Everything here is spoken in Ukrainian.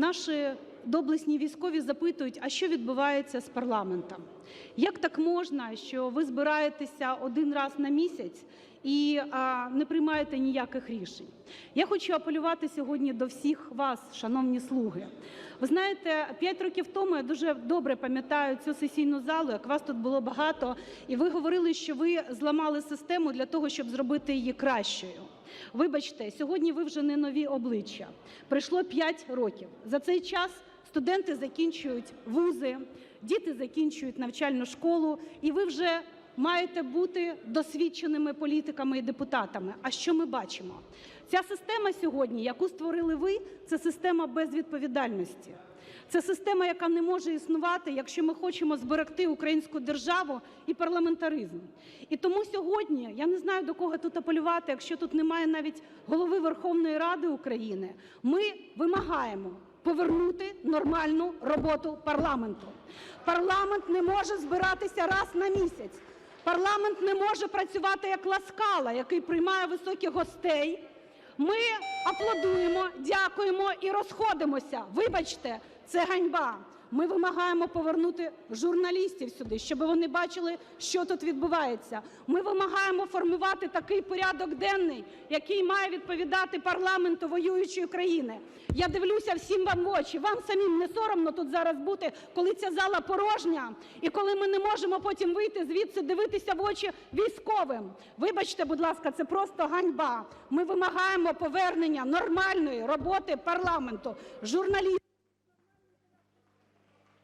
наші доблесні військові запитують, а що відбувається з парламентом? Як так можна, що ви збираєтеся один раз на місяць і а, не приймаєте ніяких рішень? Я хочу апелювати сьогодні до всіх вас, шановні слуги. Ви знаєте, 5 років тому я дуже добре пам'ятаю цю сесійну залу, як вас тут було багато, і ви говорили, що ви зламали систему для того, щоб зробити її кращою. Вибачте, сьогодні ви вже не нові обличчя. Пройшло 5 років. За цей час студенти закінчують вузи, діти закінчують навчальну школу, і ви вже маєте бути досвідченими політиками і депутатами. А що ми бачимо? Ця система сьогодні, яку створили ви, це система безвідповідальності. Це система, яка не може існувати, якщо ми хочемо зберегти українську державу і парламентаризм. І тому сьогодні я не знаю до кого тут апелювати, якщо тут немає навіть голови Верховної Ради України. Ми вимагаємо повернути нормальну роботу парламенту. Парламент не може збиратися раз на місяць. Парламент не може працювати як ласкала, який приймає високих гостей. Ми аплодуємо, дякуємо і розходимося. Вибачте, це ганьба. Ми вимагаємо повернути журналістів сюди, щоб вони бачили, що тут відбувається. Ми вимагаємо формувати такий порядок денний, який має відповідати парламенту воюючої країни. Я дивлюся всім вам в очі. Вам самим не соромно тут зараз бути, коли ця зала порожня, і коли ми не можемо потім вийти звідси, дивитися в очі військовим. Вибачте, будь ласка, це просто ганьба. Ми вимагаємо повернення нормальної роботи парламенту. Журналістів